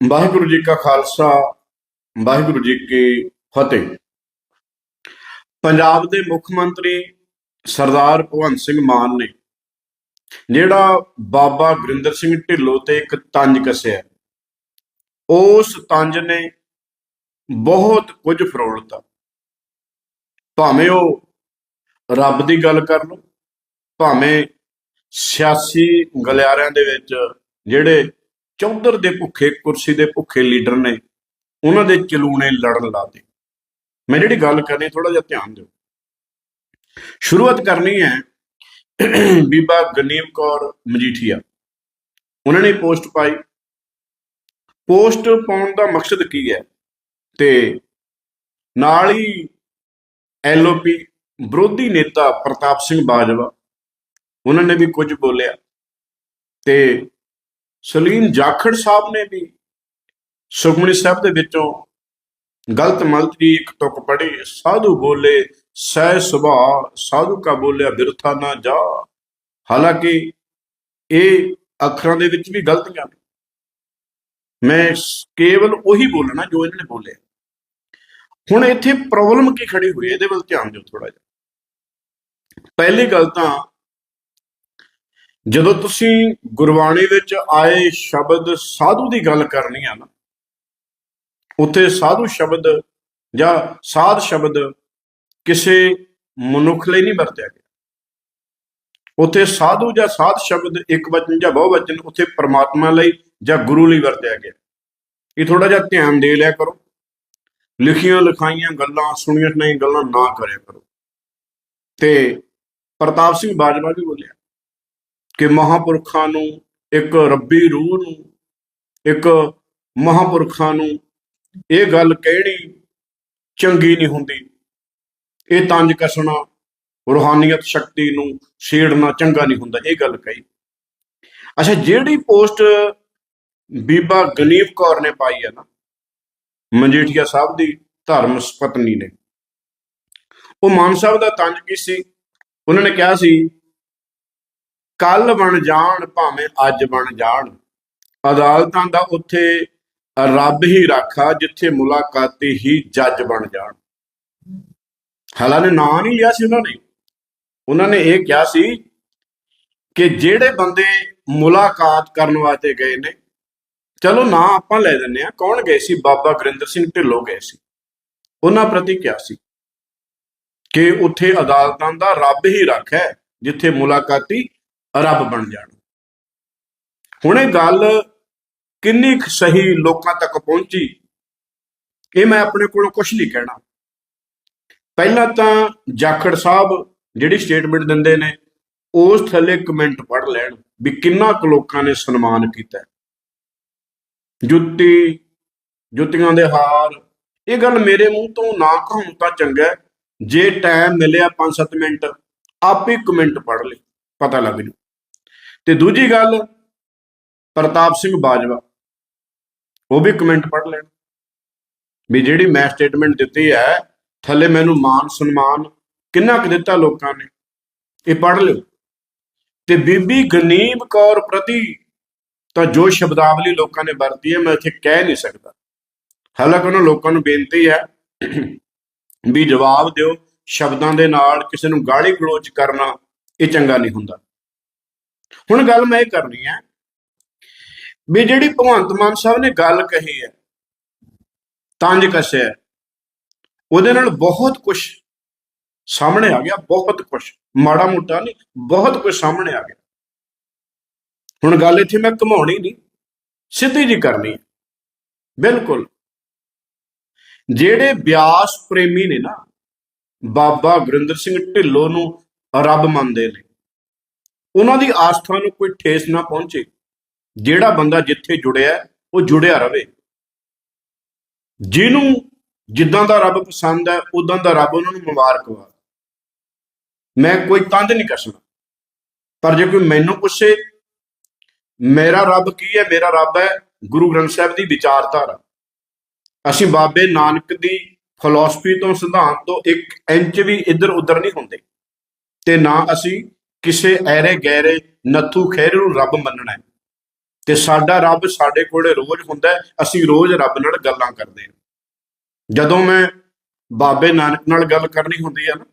ਵਾਹਿਗੁਰੂ ਜੀ ਕਾ ਖਾਲਸਾ, ਵਾਹਿਗੁਰੂ ਜੀ ਕੀ ਫਤਿਹ। ਪੰਜਾਬ ਦੇ ਮੁੱਖ ਮੰਤਰੀ ਸਰਦਾਰ ਭਗਵੰਤ ਸਿੰਘ ਮਾਨ ਨੇ ਜਿਹੜਾ ਬਾਬਾ ਗੁਰਿੰਦਰ ਸਿੰਘ ਢਿੱਲੋਂ ਤੇ ਇੱਕ ਤੰਜ ਕੱਸਿਆ, ਉਸ ਤੰਜ ਨੇ ਬਹੁਤ ਕੁਝ ਫਰੋਲਤਾ। ਭਾਵੇਂ ਉਹ ਰੱਬ ਦੀ ਗੱਲ ਕਰ ਲਓ, ਭਾਵੇਂ ਸਿਆਸੀ ਗਲਿਆਰਿਆਂ ਦੇ ਵਿੱਚ ਜਿਹੜੇ ਚੌਧਰ ਦੇ ਭੁੱਖੇ, ਕੁਰਸੀ ਦੇ ਭੁੱਖੇ ਲੀਡਰ ਨੇ ਉਹਨਾਂ ਦੇ ਚਲੂਣੇ ਲੜਨ ਲਾਤੇ ਮੈਂ ਜਿਹੜੀ ਗੱਲ ਕਰਨੀ ਥੋੜਾ ਜਿਹਾ ਧਿਆਨ ਦਿਓ। ਸ਼ੁਰੂਆਤ ਕਰਨੀ ਹੈ ਬੀਬਾ ਗਨੀਮ ਕੌਰ ਮਜੀਠੀਆ। ਉਹਨਾਂ ਨੇ ਪੋਸਟ ਪਾਈ। ਪੋਸਟ ਪਾਉਣ ਦਾ ਮਕਸਦ ਕੀ ਹੈ? ਤੇ ਨਾਲ ਹੀ ਐਲਓਪੀ ਵਿਰੋਧੀ ਨੇਤਾ ਪ੍ਰਤਾਪ ਸਿੰਘ ਬਾਜਵਾ, ਉਹਨਾਂ ਨੇ ਵੀ ਕੁਝ ਬੋਲਿਆ। ਤੇ ਸਲੀਮ ਜਾਖੜ ਸਾਹਿਬ ਨੇ ਵੀ ਸੁਖਮਨੀ ਸਾਹਿਬ ਦੇ ਵਿੱਚੋਂ ਗਲਤ ਮਲਤ ਦੀ ਇੱਕ ਤੁਕ ਪੜੀ ਸਾਧੂ ਬੋਲੇ, ਸਹਿ ਸੁਭਾ ਸਾਧੂ ਕਾ ਬੋਲਿਆ ਬਿਰਥਾ ਨਾ ਜਾ। ਹਾਲਾਂਕਿ ਇਹ ਅੱਖਰਾਂ ਦੇ ਵਿੱਚ ਵੀ ਗਲਤੀਆਂ ਨੇ। ਮੈਂ ਕੇਵਲ ਉਹੀ ਬੋਲਣਾ ਜੋ ਇਹਨਾਂ ਨੇ ਬੋਲਿਆ। ਹੁਣ ਇੱਥੇ ਪ੍ਰੋਬਲਮ ਕੀ ਖੜੀ ਹੋਈ ਹੈ? ਇਹਦੇ ਵੱਲ ਧਿਆਨ ਦਿਓ ਥੋੜਾ ਜਿਹਾ। ਪਹਿਲੀ ਗੱਲ ਤਾਂ ਜਦੋਂ ਤੁਸੀਂ ਗੁਰਬਾਣੀ ਵਿੱਚ ਆਏ ਸ਼ਬਦ ਸਾਧੂ ਦੀ ਗੱਲ ਕਰਨੀ ਆ ਨਾ, ਉੱਥੇ ਸਾਧੂ ਸ਼ਬਦ ਜਾਂ ਸਾਧ ਸ਼ਬਦ ਕਿਸੇ ਮਨੁੱਖ ਲਈ ਨਹੀਂ ਵਰਤਿਆ ਗਿਆ। ਉੱਥੇ ਸਾਧੂ ਜਾਂ ਸਾਧ ਸ਼ਬਦ ਇੱਕ ਵਚਨ ਜਾਂ ਬਹੁ ਵਚਨ ਉੱਥੇ ਪ੍ਰਮਾਤਮਾ ਲਈ ਜਾਂ ਗੁਰੂ ਲਈ ਵਰਤਿਆ ਗਿਆ। ਇਹ ਥੋੜਾ ਜਿਹਾ ਧਿਆਨ ਦੇ ਲਿਆ ਕਰੋ। ਲਿਖੀਆਂ ਲਿਖਾਈਆਂ ਗੱਲਾਂ, ਸੁਣੀਆਂ ਨਹੀਂ ਗੱਲਾਂ ਨਾ ਕਰਿਆ ਕਰੋ। ਤੇ ਪ੍ਰਤਾਪ ਸਿੰਘ ਬਾਜਵਾ ਵੀ ਬੋਲਿਆ ਕਿ ਮਹਾਪੁਰਖਾਂ ਨੂੰ, ਇੱਕ ਰੱਬੀ ਰੂਹ ਨੂੰ, ਇੱਕ ਮਹਾਪੁਰਖਾਂ ਨੂੰ ਇਹ ਗੱਲ ਕਹਿਣੀ ਚੰਗੀ ਨਹੀਂ ਹੁੰਦੀ। ਇਹ ਤੰਜ ਕਸਣਾ, ਰੂਹਾਨੀਅਤ ਸ਼ਕਤੀ ਨੂੰ ਛੇੜਨਾ ਚੰਗਾ ਨਹੀਂ ਹੁੰਦਾ, ਇਹ ਗੱਲ ਕਹੀ। ਅੱਛਾ, ਜਿਹੜੀ ਪੋਸਟ ਬੀਬਾ ਗਨੀਵ ਕੌਰ ਨੇ ਪਾਈ ਹੈ ਨਾ, ਮਜੀਠੀਆ ਸਾਹਿਬ ਦੀ ਧਰਮ ਸਪਤਨੀ ਨੇ, ਉਹ ਮਾਨ ਸਾਹਿਬ ਦਾ ਤੰਜ ਕੀ ਸੀ? ਉਹਨਾਂ ਨੇ ਕਿਹਾ ਸੀ ਕੱਲ ਬਣ ਜਾਣ ਭਾਵੇਂ ਅੱਜ ਬਣ ਜਾਣ। ਅਦਾਲਤਾਂ ਦਾ ਉੱਥੇ ਰੱਬ ਹੀ ਰਾਖਾ, ਜਿੱਥੇ ਮੁਲਾਕਾਤੀ ਹੀ ਜੱਜ ਬਣ ਜਾਣ। ਹਾਲਾਂਕਿ ਨਾਂ ਨਹੀਂ ਲਿਆ ਸੀ ਉਹਨਾਂ ਨੇ। ਉਹਨਾਂ ਨੇ ਇਹ ਕਿਹਾ ਸੀ ਕਿ ਜਿਹੜੇ ਬੰਦੇ ਮੁਲਾਕਾਤ ਕਰਨ ਵਾਸਤੇ ਗਏ ਨੇ, ਚਲੋ ਨਾਂ ਆਪਾਂ ਲੈ ਦਿੰਨੇ ਆ ਕੌਣ ਗਏ ਸੀ? ਬਾਬਾ ਗੁਰਿੰਦਰ ਸਿੰਘ ਢਿੱਲੋਂ ਗਏ ਸੀ। ਉਹਨਾਂ ਪ੍ਰਤੀ ਕਿਹਾ ਸੀ ਕਿ ਉੱਥੇ ਅਦਾਲਤਾਂ ਦਾ ਰੱਬ ਹੀ ਰੱਖ ਹੈ, ਜਿੱਥੇ ਮੁਲਾਕਾਤੀ ਰੱਬ ਬਣ ਜਾਣ। ਹੁਣ ਇਹ ਗੱਲ ਕਿੰਨੀ ਕੁ ਸਹੀ ਲੋਕਾਂ ਤੱਕ ਪਹੁੰਚੀ, ਇਹ ਮੈਂ ਆਪਣੇ ਕੋਲੋਂ ਕੁਝ ਨਹੀਂ ਕਹਿਣਾ। ਪਹਿਲਾਂ ਤਾਂ ਜਾਖੜ ਸਾਹਿਬ ਜਿਹੜੀ ਸਟੇਟਮੈਂਟ ਦਿੰਦੇ ਨੇ, ਉਸ ਥੱਲੇ ਕਮੈਂਟ ਪੜ੍ਹ ਲੈਣ ਵੀ ਕਿੰਨਾ ਕੁ ਲੋਕਾਂ ਨੇ ਸਨਮਾਨ ਕੀਤਾ। ਜੁੱਤੀ, ਜੁੱਤੀਆਂ ਦੇ ਹਾਰ, ਇਹ ਗੱਲ ਮੇਰੇ ਮੂੰਹ ਤੋਂ ਨਾ ਕਹੂੰ ਤਾਂ ਚੰਗਾ ਜੇ ਟਾਈਮ ਮਿਲਿਆ 5-7 ਮਿੰਟ, ਆਪੇ ਕਮੈਂਟ ਪੜ੍ਹ ਲਈ, ਪਤਾ ਲੱਗ ਜੂ। ਤੇ ਦੂਜੀ ਗੱਲ, ਪ੍ਰਤਾਪ ਸਿੰਘ ਬਾਜਵਾ, ਉਹ ਵੀ ਕਮੈਂਟ ਪੜ੍ਹ ਲੈਣ। ਵੀ ਜਿਹੜੀ ਮੈਂ ਸਟੇਟਮੈਂਟ ਦਿੱਤੀ ਹੈ, ਥੱਲੇ ਮੈਨੂੰ ਮਾਨ ਸਨਮਾਨ ਕਿੰਨਾ ਕੁ ਦਿੱਤਾ ਲੋਕਾਂ ਨੇ, ਇਹ ਪੜ੍ਹ ਲਿਓ। ਤੇ ਬੀਬੀ ਗਨੀਬ ਕੌਰ ਪ੍ਰਤੀ ਤਾਂ ਜੋ ਸ਼ਬਦਾਵਲੀ ਲੋਕਾਂ ਨੇ ਵਰਤੀ ਹੈ, ਮੈਂ ਇੱਥੇ ਕਹਿ ਨਹੀਂ ਸਕਦਾ। ਹਾਲਾਂਕਿ ਉਹਨਾਂ ਲੋਕਾਂ ਨੂੰ ਬੇਨਤੀ ਹੈ ਵੀ ਜਵਾਬ ਦਿਓ, ਸ਼ਬਦਾਂ ਦੇ ਨਾਲ ਕਿਸੇ ਨੂੰ ਗਾਲੀ ਗਲੋਚ ਕਰਨਾ, ਇਹ ਚੰਗਾ ਨਹੀਂ ਹੁੰਦਾ। ਹੁਣ ਗੱਲ ਮੈਂ ਇਹ ਕਰਨੀ ਹੈ ਵੀ ਜਿਹੜੀ ਭਗਵੰਤ ਮਾਨ ਸਾਹਿਬ ਨੇ ਗੱਲ ਕਹੀ ਹੈ, ਤੰਜ ਕੱਸਿਆ ਉਹਦੇ ਨਾਲ ਬਹੁਤ ਕੁਝ ਸਾਹਮਣੇ ਆ ਗਿਆ, ਬਹੁਤ ਕੁਝ ਮਾੜਾ ਮੋਟਾ ਨਹੀਂ, ਬਹੁਤ ਕੁਝ ਸਾਹਮਣੇ ਆ ਗਿਆ। ਹੁਣ ਗੱਲ ਇੱਥੇ ਮੈਂ ਘਮਾਉਣੀ ਨਹੀਂ, ਸਿੱਧੀ ਜੀ ਕਰਨੀ ਹੈ। ਬਿਲਕੁਲ। ਜਿਹੜੇ ਬਿਆਸ ਪ੍ਰੇਮੀ ਨੇ ਨਾ, ਬਾਬਾ ਗੁਰਿੰਦਰ ਸਿੰਘ ਢਿੱਲੋਂ ਨੂੰ ਰੱਬ ਮੰਨਦੇ ਨੇ ਉਹਨਾਂ ਦੀ ਆਸਥਾ ਨੂੰ ਕੋਈ ਠੇਸ ਨਾ ਪਹੁੰਚੇ। ਜਿਹੜਾ ਬੰਦਾ ਜਿੱਥੇ ਜੁੜਿਆ ਉਹ ਜੁੜਿਆ ਰਵੇ। ਜਿਹਨੂੰ ਜਿੱਦਾਂ ਦਾ ਰੱਬ ਪਸੰਦ ਹੈ ਉਦਾਂ ਦਾ ਰੱਬ ਉਹਨਾਂ ਨੂੰ ਮੁਬਾਰਕਬਾਦ ਮੈਂ ਕੋਈ ਤੰਦ ਨਹੀਂ ਕੱਸਣਾ ਪਰ ਜੇ ਕੋਈ ਮੈਨੂੰ ਪੁੱਛੇ, ਮੇਰਾ ਰੱਬ ਕੀ ਹੈ? ਮੇਰਾ ਰੱਬ ਹੈ ਗੁਰੂ ਗ੍ਰੰਥ ਸਾਹਿਬ ਦੀ ਵਿਚਾਰਧਾਰਾ। ਅਸੀਂ ਬਾਬੇ ਨਾਨਕ ਦੀ ਫਿਲਾਸਫੀ ਤੋਂ ਸਿਧਾਂਤ ਤੋਂ ਇੱਕ ਇੰਚ ਵੀ ਇੱਧਰ ਉੱਧਰ ਨਹੀਂ ਹੁੰਦੇ। ਤੇ ਨਾ ਅਸੀਂ ਕਿਸੇ ਐਰੇ ਗੈਰੇ ਨੱਥੂ ਖੈਰੇ ਨੂੰ ਰੱਬ ਮੰਨਣਾ ਹੈ। ਤੇ ਸਾਡਾ ਰੱਬ ਸਾਡੇ ਕੋਲੇ ਰੋਜ਼ ਹੁੰਦਾ ਅਸੀਂ ਰੋਜ਼ ਰੱਬ ਨਾਲ ਗੱਲਾਂ ਕਰਦੇ ਹਾਂ। ਜਦੋਂ ਮੈਂ ਬਾਬੇ ਨਾਨਕ ਨਾਲ ਗੱਲ ਕਰਨੀ ਹੁੰਦੀ ਆ ਨਾ,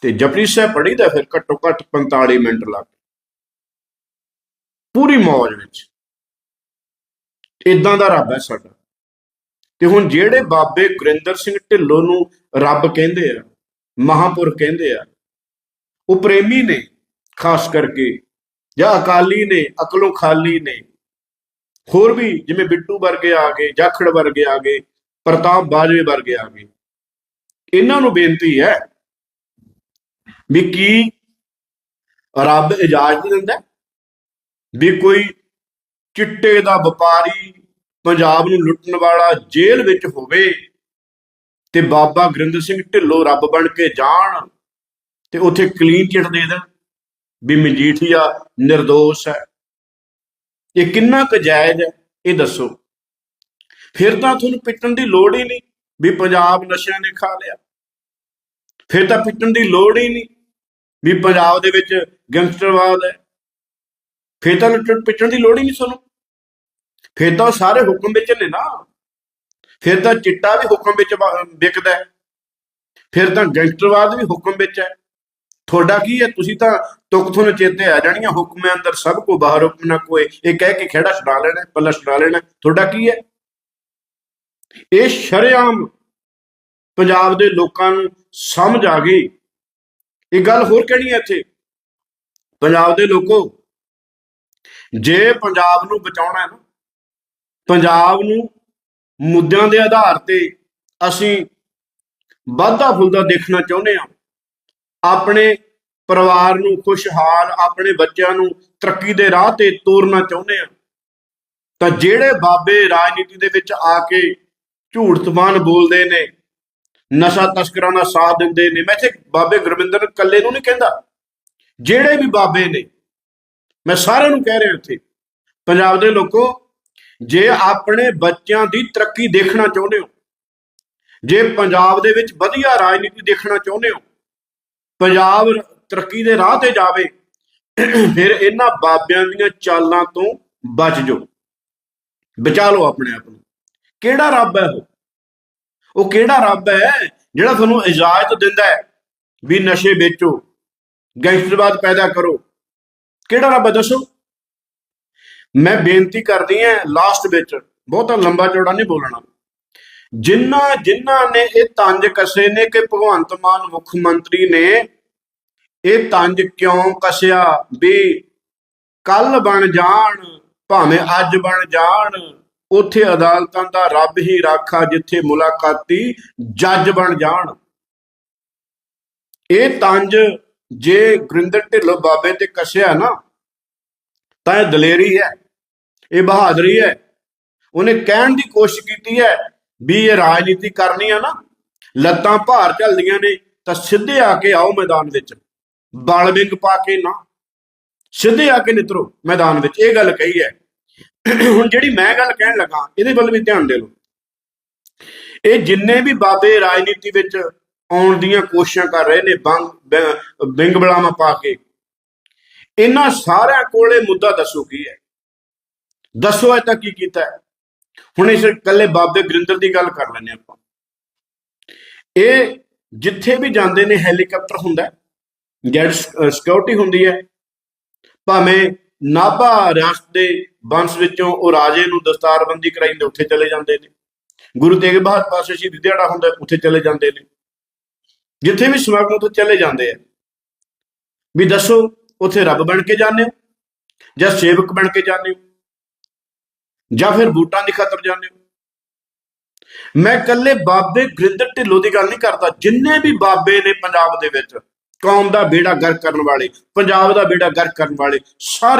ਤੇ ਜਪਜੀ ਸਾਹਿਬ ਪੜ੍ਹੀਦਾ ਫਿਰ ਘੱਟੋ ਘੱਟ 45 ਮਿੰਟ ਲੱਗ ਪੂਰੀ ਮੌਜ ਵਿੱਚ। ਇਦਾਂ ਦਾ ਰੱਬ ਹੈ ਸਾਡਾ। ਤੇ ਹੁਣ ਜਿਹੜੇ ਬਾਬੇ ਗੁਰਿੰਦਰ ਸਿੰਘ ਢਿੱਲੋਂ ਨੂੰ ਰੱਬ ਕਹਿੰਦੇ ਆ, ਮਹਾਪੁਰਖ ਕਹਿੰਦੇ ਆ, ਉਹ ਪ੍ਰੇਮੀ ਨੇ ਖਾਸ ਕਰਕੇ, ਜਾਂ ਅਕਾਲੀ ਨੇ, ਅਕਲੋਂ ਖਾਲੀ ਨੇ, ਹੋਰ ਵੀ ਜਿਵੇਂ ਬਿੱਟੂ ਵਰਗੇ ਆ ਗਏ, ਜਾਖੜ ਵਰਗੇ ਆ ਗਏ, ਪ੍ਰਤਾਪ ਬਾਜਵੇ ਵਰਗੇ ਆ ਗਏ। ਇਹਨਾਂ ਨੂੰ ਬੇਨਤੀ ਹੈ ਵੀ ਕੀ ਰੱਬ ਇਜਾਜ਼ਤ ਦਿੰਦਾ? ਵੀ ਕੋਈ ਚਿੱਟੇ ਦਾ ਵਪਾਰੀ ਪੰਜਾਬ ਨੂੰ ਲੁੱਟਣ ਵਾਲਾ ਜੇਲ੍ਹ ਵਿੱਚ ਹੋਵੇ ਤੇ ਬਾਬਾ ਗੁਰਿੰਦਰ ਸਿੰਘ ਢਿੱਲੋਂ ਰੱਬ ਬਣ ਕੇ ਜਾਣ ਤੇ ਉੱਥੇ ਕਲੀਨ ਚਿੱਟ ਦੇ ਦੇਣ। ਵੀ ਮਜੀਠੀਆ નિર્ਦੋਸ਼ ਹੈ। ਇਹ ਕਿੰਨਾ ਕੁ ਜਾਇਜ਼ ਹੈ, ਇਹ ਦੱਸੋ। ਫਿਰ ਤਾਂ ਤੁਹਾਨੂੰ ਪਿੱਟਣ ਦੀ ਲੋੜ ਹੀ ਨਹੀਂ ਵੀ ਪੰਜਾਬ ਨਸ਼ਿਆਂ ਨੇ ਖਾ ਲਿਆ। ਫਿਰ ਤਾਂ ਪਿੱਟਣ ਦੀ ਲੋੜ ਹੀ ਨਹੀਂ ਵੀ ਪੰਜਾਬ ਦੇ ਵਿੱਚ ਗੈਂਗਸਟਰਵਾਦ ਹੈ। ਫਿਰ ਤਾਂ ਲੁੱਟਣ ਪਿੱਟਣ ਦੀ ਲੋੜ ਹੀ ਨਹੀਂ ਤੁਹਾਨੂੰ। ਫਿਰ ਤਾਂ ਉਹ ਸਾਰੇ ਹੁਕਮ ਵਿੱਚ ਨੇ ਨਾ। ਫਿਰ ਤਾਂ ਚਿੱਟਾ ਵੀ ਹੁਕਮ ਵਿੱਚ ਵਾ- ਵਿਕਦਾ ਫਿਰ ਤਾਂ ਗੈਂਗਸਟਰਵਾਦ ਵੀ ਹੁਕਮ ਵਿੱਚ ਹੈ। ਤੁਹਾਡਾ ਕੀ ਹੈ? ਤੁਸੀਂ ਤਾਂ ਤੁਕ ਤੁਹਾਨੂੰ ਚੇਤੇ ਆ ਜਾਣੀਆਂ ਹੁਕਮੇ ਅੰਦਰ ਸਭ ਕੋ ਬਾਹਰ ਹੁਕਮ ਨਾ ਕੋਏ ਇਹ ਕਹਿ ਕੇ ਖੇੜਾ ਛਡਾ ਲੈਣਾ, ਪੱਲਾ ਛਡਾ ਲੈਣਾ। ਤੁਹਾਡਾ ਕੀ ਹੈ? ਇਹ ਸ਼ਰੇਆਮ ਪੰਜਾਬ ਦੇ ਲੋਕਾਂ ਨੂੰ ਸਮਝ ਆ ਗਈ। ਇਹ ਗੱਲ ਹੋਰ ਕਹਿਣੀ ਹੈ ਇੱਥੇ? ਪੰਜਾਬ ਦੇ ਲੋਕੋ, ਜੇ ਪੰਜਾਬ ਨੂੰ ਬਚਾਉਣਾ ਹੈ ਨਾ, ਪੰਜਾਬ ਨੂੰ ਮੁੱਦਿਆਂ ਦੇ ਆਧਾਰ ਤੇ ਅਸੀਂ ਵਾਧਾ ਫੁੱਲਦਾ ਦੇਖਣਾ ਚਾਹੁੰਦੇ ਹਾਂ। ਆਪਣੇ ਪਰਿਵਾਰ ਨੂੰ ਖੁਸ਼ਹਾਲ ਆਪਣੇ ਬੱਚਿਆਂ ਨੂੰ ਤਰੱਕੀ ਦੇ ਰਾਹ ਤੇ ਤੋਰਨਾ ਚਾਹੁੰਦੇ ਆ ਤਾਂ ਜਿਹੜੇ ਬਾਬੇ ਰਾਜਨੀਤੀ ਦੇ ਵਿੱਚ ਆ ਕੇ ਝੂਠ ਤਬਾਨ ਬੋਲਦੇ ਨੇ, ਨਸ਼ਾ ਤਸਕਰਾਂ ਦਾ ਸਾਥ ਦਿੰਦੇ ਨੇ, ਮੈਂ ਇੱਥੇ ਬਾਬੇ ਗੁਰਵਿੰਦਰ ਕੱਲੇ ਨੂੰ ਨਹੀਂ ਕਹਿੰਦਾ। ਜਿਹੜੇ ਵੀ ਬਾਬੇ ਨੇ, ਮੈਂ ਸਾਰਿਆਂ ਨੂੰ ਕਹਿ ਰਿਹਾ ਇੱਥੇ, ਪੰਜਾਬ ਦੇ ਲੋਕੋ, ਜੇ ਆਪਣੇ ਬੱਚਿਆਂ ਦੀ ਤਰੱਕੀ ਦੇਖਣਾ ਚਾਹੁੰਦੇ ਹੋ, ਜੇ ਪੰਜਾਬ ਦੇ ਵਿੱਚ ਵਧੀਆ ਰਾਜਨੀਤੀ ਦੇਖਣਾ ਚਾਹੁੰਦੇ ਹੋ ਪੰਜਾਬ ਤਰੱਕੀ ਦੇ ਰਾਹ ਤੇ ਜਾਵੇ, ਫਿਰ ਇਹਨਾਂ ਬਾਬਿਆਂ ਦੀਆਂ ਚਾਲਾਂ ਤੋਂ ਬਚ ਜਾਓ। ਬਚਾ ਲਓ ਆਪਣੇ ਆਪ ਨੂੰ। ਕਿਹੜਾ ਰੱਬ ਹੈ ਉਹ? ਉਹ ਕਿਹੜਾ ਰੱਬ ਹੈ ਜਿਹੜਾ ਤੁਹਾਨੂੰ ਇਜਾਜ਼ਤ ਦਿੰਦਾ ਹੈ ਵੀ ਨਸ਼ੇ ਵੇਚੋ, ਗੈਂਗਸਟਰਵਾਦ ਪੈਦਾ ਕਰੋ? ਕਿਹੜਾ ਰੱਬ ਹੈ ਦੱਸੋ? ਮੈਂ ਬੇਨਤੀ ਕਰਦੀ ਹਾਂ ਲਾਸਟ ਵਿੱਚ ਬਹੁਤਾ ਲੰਬਾ ਚੌੜਾ ਨਹੀਂ ਬੋਲਣਾ। ਜਿਨ੍ਹਾਂ ਜਿਨ੍ਹਾਂ ਨੇ ਇਹ ਤੰਜ ਕਸੇ ਨੇ ਕਿ ਭਗਵੰਤ ਮਾਨ ਮੁੱਖ ਮੰਤਰੀ ਨੇ ਇਹ ਤੰਜ ਕਿਉਂ ਕਸਿਆ? ਵੀ ਕੱਲ ਬਣ ਜਾਣ, ਭਾਵੇਂ ਅੱਜ ਬਣ ਜਾਣ, ਉਥੇ ਅਦਾਲਤਾਂ ਦਾ ਰੱਬ ਹੀ ਰਾਖਾ ਜਿੱਥੇ ਮੁਲਾਕਾਤੀ ਜੱਜ ਬਣ ਜਾਣ। ਇਹ ਤੰਜ ਜੇ ਗੁਰਿੰਦਰ ਢਿੱਲੋਂ ਬਾਬੇ ਤੇ ਕਸਿਆ ਨਾ, ਤਾਂ ਇਹ ਦਲੇਰੀ ਹੈ, ਇਹ ਬਹਾਦਰੀ ਹੈ। ਉਹਨੇ ਕਹਿਣ ਦੀ ਕੋਸ਼ਿਸ਼ ਕੀਤੀ ਹੈ ਵੀ ਇਹ ਰਾਜਨੀਤੀ ਕਰਨੀ ਆ ਨਾ, ਲੱਤਾਂ ਭਾਰ ਝੱਲਦੀਆਂ ਨੇ, ਤਾਂ ਸਿੱਧੇ ਆ ਕੇ ਆਓ ਮੈਦਾਨ ਵਿੱਚ। ਬਲ ਵਿੰਗ ਪਾ ਕੇ ਨਾ, ਸਿੱਧੇ ਆ ਕੇ ਨਿਤਰੋ ਮੈਦਾਨ ਵਿੱਚ। ਇਹ ਗੱਲ ਕਹੀ ਹੈ। ਹੁਣ ਜਿਹੜੀ ਮੈਂ ਗੱਲ ਕਹਿਣ ਲੱਗਾ, ਇਹਦੇ ਵੱਲ ਵੀ ਧਿਆਨ ਦੇ ਲਓ। ਇਹ ਜਿੰਨੇ ਵੀ ਬਾਬੇ ਰਾਜਨੀਤੀ ਵਿੱਚ ਆਉਣ ਦੀਆਂ ਕੋਸ਼ਿਸ਼ਾਂ ਕਰ ਰਹੇ ਨੇ, ਬੰਗ ਬਿੰਗ ਬਲਾਮਾ ਪਾ ਕੇ, ਇਹਨਾਂ ਸਾਰਿਆਂ ਕੋਲੇ ਮੁੱਦਾ ਦੱਸੋ ਕੀ ਹੈ? ਦੱਸੋ ਅਜ ਤੱਕ ਕੀ ਕੀਤਾ ਹੈ? ਹੁਣ ਇਸ ਇਕੱਲੇ ਬਾਬੇ ਗੁਰਿੰਦਰ ਦੀ ਗੱਲ ਕਰ ਲੈਂਦੇ ਆਪਾਂ। ਇਹ ਜਿੱਥੇ ਵੀ ਜਾਂਦੇ ਨੇ ਹੈਲੀਕਾਪਟਰ ਹੁੰਦਾ ਜੈਟ ਸਿਕਿਉਰਿਟੀ ਹੁੰਦੀ ਹੈ। ਭਾਵੇਂ ਨਾਭਾ ਰਿਆਸਤ ਦੇ ਬੰਸ ਵਿੱਚੋਂ ਉਹ ਰਾਜੇ ਨੂੰ ਦਸਤਾਰਬੰਦੀ ਕਰਾਈਂਦੇ ਉੱਥੇ ਚਲੇ ਜਾਂਦੇ ਨੇ। ਗੁਰੂ ਤੇਗ ਬਹਾਦਰ ਪਾਸੇ ਸ਼ਹੀਦੀ ਦਿਹਾੜਾ ਹੁੰਦਾ ਉੱਥੇ ਚਲੇ ਜਾਂਦੇ ਨੇ। ਜਿੱਥੇ ਵੀ ਸਮਾਗਮ ਉੱਥੇ ਚਲੇ ਜਾਂਦੇ ਆ। ਵੀ ਦੱਸੋ ਉੱਥੇ ਰੱਬ ਬਣ ਕੇ ਜਾਂਦੇ ਹੋ ਜਾਂ ਸੇਵਕ ਬਣ ਕੇ ਜਾਂਦੇ ਹੋ? ਜਾਂ ਫਿਰ ਬੂਟਾਂ ਦੀ ਖਾਤਰ ਜਾਂਦੇ ਹੋ? ਮੈਂ ਇਕੱਲੇ ਬਾਬੇ ਗੁਰਿੰਦਰ ਢਿੱਲੋਂ ਦੀ ਗੱਲ ਨਹੀਂ ਕਰਦਾ। ਜਿੰਨੇ ਵੀ ਬਾਬੇ ਨੇ ਪੰਜਾਬ ਦੇ ਵਿੱਚ, ਕੌਮ ਦਾ ਬੇੜਾ ਗਰਕ ਕਰਨ ਵਾਲੇ, ਪੰਜਾਬ ਦਾ ਬੇੜਾ ਗਰਕ ਕਰਨ ਵਾਲੇ, ਸਾਰੇ